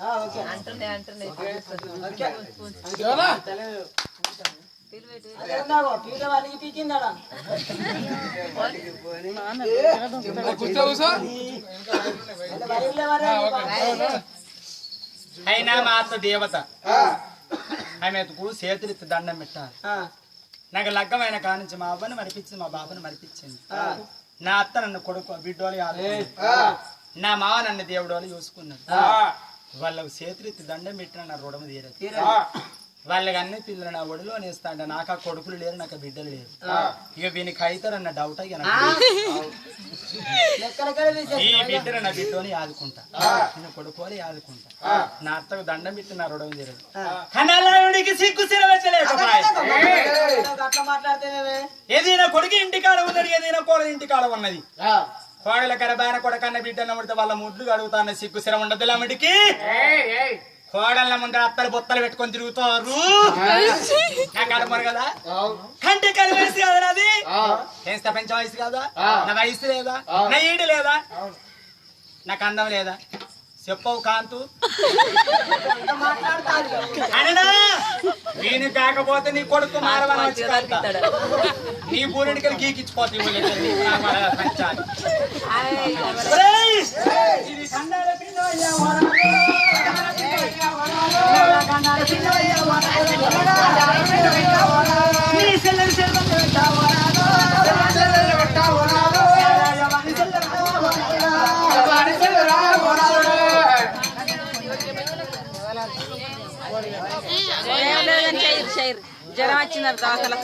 ఆ, ఓకే అంటుండే అంటుండే ఓకే. అదే ఉన్నాగో, పీట వాళ్ళకి పీకిందాడా కూర్చో కూర్చో అంటే వైర్లే వరే. అయినా మా అత్త దేవత. ఆమె ఎత్తుకు చేతులెత్తి దండం పెట్టాలి. ఆ, నాకు లగ్గమైన కానించి మా అవ్వని మరిపించింది మా బాబుని మరిపించింది. నా అత్త నన్ను కొడుకు బిడ్డోలు ఆదుకుంది. నా మావ నన్ను దేవుడు వాళ్ళు చూసుకున్నాడు. వాళ్ళకు చేతులెత్తి దండం పెట్టిన నా రుణము తీరదు. వాళ్ళకి అన్ని పిల్లలు నా ఒడిలో నేస్తాంట నాకు ఆ కొడుకులు లేరు నాకు బిడ్డలు లేరు. ఇక వీనికి అవుతారన్న డౌట్ ఈ బిడ్డను నా బిడ్డని ఆదుకుంటా. నేను కొడుకోని ఆదుకుంటా. నా అత్తకు దండం పెట్టి నా రుణం తీరదు. కనలాయుడికి సిగ్గు ఏదైనా కొడుకు ఇంటికాడ ఉన్నది ఏదైనా కోడలు ఇంటికాడ ఉన్నది. కోడల కరబాన కొడకన్న బిడ్డన్న ముడితే వాళ్ళ ముడ్లు కడుగుతాన్న సిగ్గు సిర ఉండదు లమ్మడికి కోడళ్ళ ముందర అత్తలు బొత్తలు పెట్టుకొని తిరుగుతారు. నాకు అడమరు కదా కంటే కలి వయసు కదా నాది. చేస్తా పెంచ వయసు కదా? నా వయసు లేదా? నా ఈడు లేదా? నాకు అందం లేదా? చెప్పవు కాంతు. అనడా నేను కాకపోతే నీ కొడుకు మారవని వచ్చి కాంత. నీ బూరెడికి గీకిచ్చిపోతే పంచాలి. నీ జ్వరం వచ్చింది దాఖల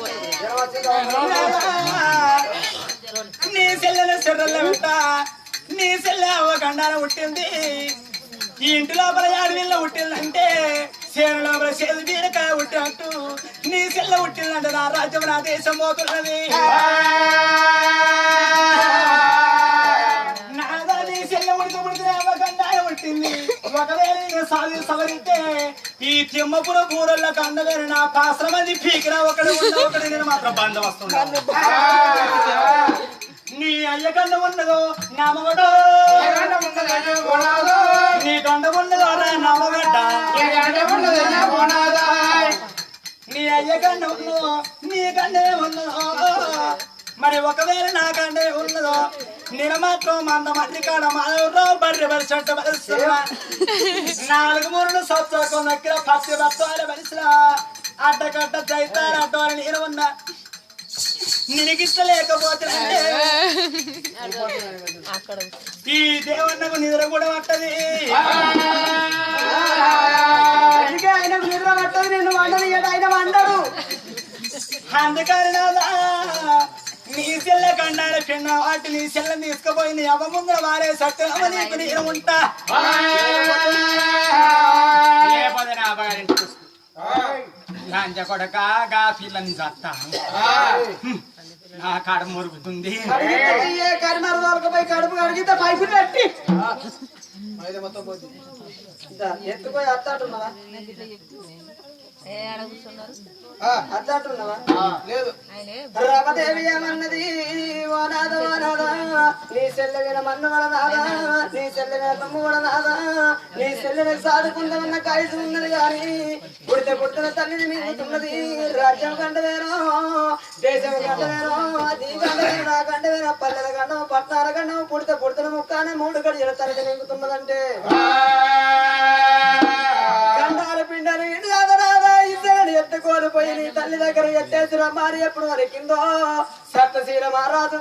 నీ సెల్లెల సెర్రల వింట నీ సెల్లె గండాన పుట్టింది ఈ ఇంటి లోపల అడవిలో పుట్టిందంటే చేను లోపల చేదు బీరకాయ పుట్టినట్టు నీ సెల్ల పుట్టిందంటే నా రాజ్యం నా దేశం పోతున్నది నాదా నీ సెల్ల ఉడికి పుడితే ఒక గండాన పుట్టింది ఒకవేళ నేను సాధి సవరితే ఈ తిమ్మపుర కూరల్లో కండలేని నా పాశ్రమది పీకిరా ఒకడు ఉన్న ఒకడు నేను మాత్రం బంధ వస్తున్నాను నీ అయ్య కండ ఉన్నదో నామగడో నీ కండ ఉన్నదో నామగడ్డ నీ అయ్య కండ ఉన్నదో నీ కండే ఉన్నదో? మరి ఒకవేళ నా కండే ఉన్నదో నేను మాత్రం మంద మంది కాడ మాధవరావు బర్రె బరిసట్ట బరుస్తున్నా నాలుగు మూడు సత్సకం దగ్గర పత్తి బత్తాల బరిసలా. అడ్డకట్ట చైతార అడ్డవారి నేను ఉన్నా. నినకిస్తలేకపోతే అక్కడ ఈ దేవన్నకు నిద్ర కూడా పట్టది. అందుకే ఆయనకు నిద్ర పట్టదు నిన్ను వండని ఆయన వండడు. అందుకని నీ సెల్ల కండాల పిన్న వాటి నీ సెల్ల తీసుకుపోయి నీ అవ్వ ముందర వారే సత్యనామ నీకు నేను ఉంటా. లంచ కొడక గా పిల్లని చత్తా నా కాడ మురుగుతుంది. కడుపు కడిగితే పైపు కట్టి. ఇదా, ఎత్తుపోయి అత్తాటున్నావా అత్తాటున్నావా లేదు. రమదేవి ఏమన్నది ఓ నాద ఓ నాద నీ చెల్లె విన మన్ను కూడా నాదా నీ చెల్లె విన తమ్ము కూడా నాదా నీ చెల్లెని సాదుకుందామన్న కాయసు ఉన్నది గాని పుడితే పుట్టిన తల్లిని మింగుతున్నది రాజ్యం కంట వేరో దేశం కంట వేరో అది కంట వేరు నా కంట వేరో పల్లెల కండం పట్నాల కండం పుడితే పుడుతున్న ముక్కానే మూడు గడియల తరగతి మింగుతున్నదంటే చేసిన మారి ఎప్పుడు వరకిందో సత్యశీల మహారాజు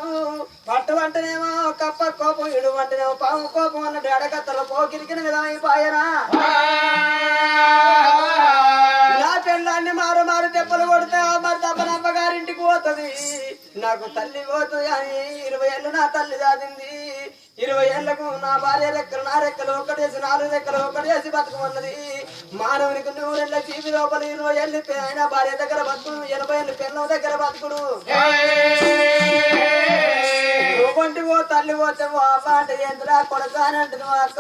పట్టు వంటనేమో కప్ప కోపం ఇడు వంటనేమో పాము కోపం అన్నట్టు ఎడకత్తల పోకిరికిన విధమైపోయనా నా పిల్లాన్ని మారు మారు దెబ్బలు కొడితే ఆ మరి దెబ్బనమ్మ గారింటికి పోతుంది. నాకు తల్లి పోతుంది అని ఇరవై ఏళ్ళు నా తల్లి దాదింది ఇరవై ఏళ్ళకు నా భార్య రెక్కలు నా రెక్కలు ఒకటేసి నాలుగు రెక్కలు ఒకటేసి బతుకమన్నది. మానవునికి నూరెళ్ళ జీవి లోపల ఇరవై ఏళ్ళు అయినా భార్య దగ్గర బతుకుడు ఎనభై ఏళ్ళు పిల్లల దగ్గర బతుకుడు. నువ్వు కొంటివో తల్లి పోతే ఓ అమ్మ అంటే ఎందురా అక్క